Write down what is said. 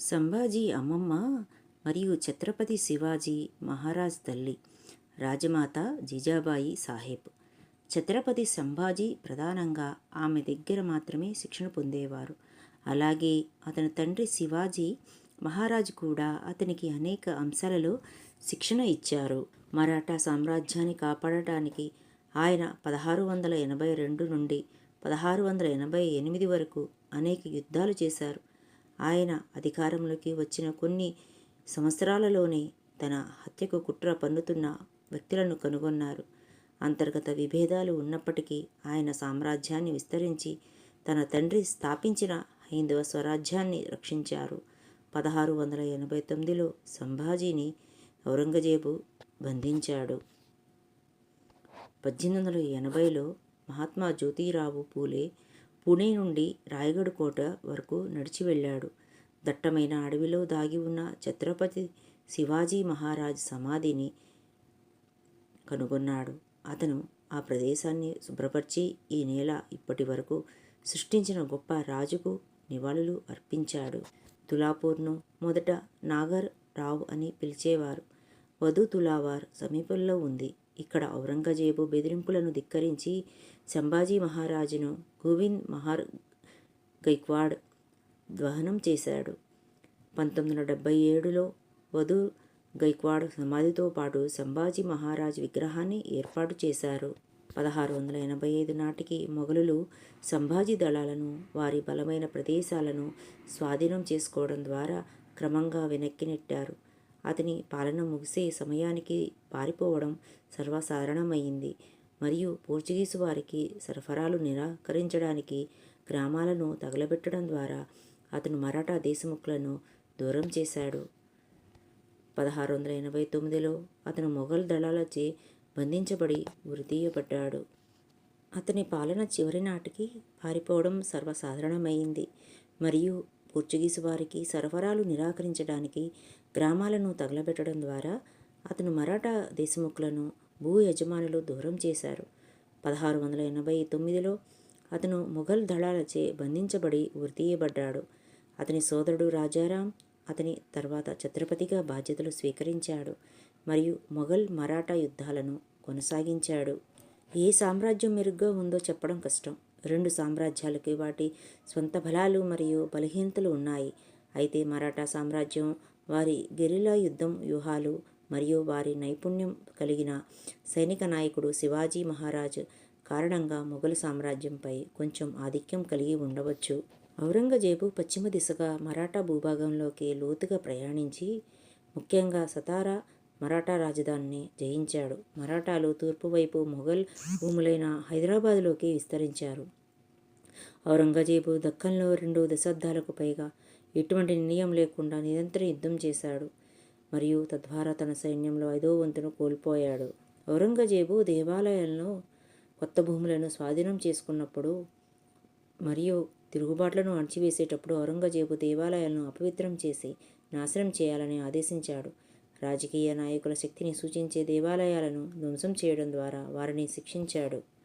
సంభాజీ అమ్మమ్మ మరియు ఛత్రపతి శివాజీ మహారాజ్ తల్లి రాజమాత జిజాబాయి సాహెబ్. ఛత్రపతి సంభాజీ ప్రధానంగా ఆమె దగ్గర మాత్రమే శిక్షణ పొందేవారు. అలాగే అతని తండ్రి శివాజీ మహారాజ్ కూడా అతనికి అనేక అంశాలలో శిక్షణ ఇచ్చారు. మరాఠా సామ్రాజ్యాన్ని కాపాడటానికి ఆయన పదహారు వందల ఎనభై రెండు నుండి పదహారు వందల ఎనభై ఎనిమిది వరకు అనేక యుద్ధాలు చేశారు. ఆయన అధికారంలోకి వచ్చిన కొన్ని సంవత్సరాలలోనే తన హత్యకు కుట్ర పన్నుతున్న వ్యక్తులను కనుగొన్నారు. అంతర్గత విభేదాలు ఉన్నప్పటికీ ఆయన సామ్రాజ్యాన్ని విస్తరించి తన తండ్రి స్థాపించిన హైందవ స్వరాజ్యాన్ని రక్షించారు. పదహారు వందల ఎనభై తొమ్మిదిలో సంభాజీని ఔరంగజేబు బంధించాడు. పద్దెనిమిది వందల ఎనభైలో మహాత్మా జ్యోతిరావు పూలే పుణే నుండి రాయగఢ్ కోట వరకు నడిచి వెళ్ళాడు. దట్టమైన అడవిలో దాగి ఉన్న ఛత్రపతి శివాజీ మహారాజ్ సమాధిని కనుగొన్నాడు. అతను ఆ ప్రదేశాన్ని శుభ్రపరిచి ఈ నేల ఇప్పటి వరకు సృష్టించిన గొప్ప రాజుకు నివాళులు అర్పించాడు. తులాపూర్ను మొదట నాగర్ రావు అని పిలిచేవారు. వధు తులావార్ సమీపంలో ఉంది. ఇక్కడ ఔరంగజేబు బెదిరింపులను ధిక్కరించి సంభాజీ మహారాజును గోవింద్ మహార్ గైక్వాడ్ దహనం చేశాడు. పంతొమ్మిది వందల డెబ్బై ఏడులో వధు గైక్వాడ్ సమాధితో పాటు సంభాజీ మహారాజ్ విగ్రహాన్ని ఏర్పాటు చేశారు. పదహారు వందల ఎనభై ఐదు నాటికి మొఘలులు సంభాజీ దళాలను వారి బలమైన ప్రదేశాలను స్వాధీనం చేసుకోవడం ద్వారా క్రమంగా వెనక్కి నెట్టారు. అతని పాలన ముగిసే సమయానికి పారిపోవడం సర్వసాధారణమైంది. మరియు పోర్చుగీసు వారికి సరఫరాలు నిరాకరించడానికి గ్రామాలను తగలబెట్టడం ద్వారా అతను మరాఠా దేశముఖులను దూరం చేశాడు. పదహారు వందల ఎనభై తొమ్మిదిలో అతను మొఘల్ దళాలచే బంధించబడి ఉరితీయబడ్డాడు. అతని పాలన చివరి నాటికి పారిపోవడం సర్వసాధారణమైంది. మరియు పోర్చుగీసు వారికి సరఫరాలు నిరాకరించడానికి గ్రామాలను తగలబెట్టడం ద్వారా అతను మరాఠా దేశముఖులను భూ యజమానులు దూరం చేశారు. పదహారు వందల ఎనభై తొమ్మిదిలో అతను మొఘల్ దళాలచే బంధించబడి ఉరితీయబడ్డాడు అతని సోదరుడు రాజారాం అతని తర్వాత ఛత్రపతిగా బాధ్యతలు స్వీకరించాడు మరియు మొఘల్ మరాఠా యుద్ధాలను కొనసాగించాడు. ఏ సామ్రాజ్యం మెరుగ్గా ఉందో చెప్పడం కష్టం. రెండు సామ్రాజ్యాలకి వాటి స్వంత బలాలు మరియు బలహీనతలు ఉన్నాయి. అయితే మరాఠా సామ్రాజ్యం వారి గెరిలా యుద్ధం వ్యూహాలు మరియు వారి నైపుణ్యం కలిగిన సైనిక నాయకుడు శివాజీ మహారాజ్ కారణంగా మొఘల్ సామ్రాజ్యంపై కొంచెం ఆధిక్యం కలిగి ఉండవచ్చు. ఔరంగజేబు పశ్చిమ దిశగా మరాఠా భూభాగంలోకి లోతుగా ప్రయాణించి ముఖ్యంగా సతారా మరాఠా రాజధానిని జయించాడు. మరాఠాలు తూర్పు వైపు మొఘల్ భూములైన హైదరాబాదులోకి విస్తరించారు. ఔరంగజేబు దక్కన్లో రెండు దశాబ్దాలకు పైగా ఎటువంటి నిర్ణయం లేకుండా నిరంతరం యుద్ధం చేశాడు. మరియు తద్వారా తన సైన్యంలో ఐదో వంతును కోల్పోయాడు. ఔరంగజేబు దేవాలయంలో కొత్త భూములను స్వాధీనం చేసుకున్నప్పుడు మరియు తిరుగుబాట్లను అణచివేసేటప్పుడు ఔరంగజేబు దేవాలయాలను అపవిత్రం చేసి నాశనం చేయాలని ఆదేశించాడు. రాజకీయ నాయకుల శక్తిని సూచించే దేవాలయాలను ధ్వంసం చేయడం ద్వారా వారిని శిక్షించాడు.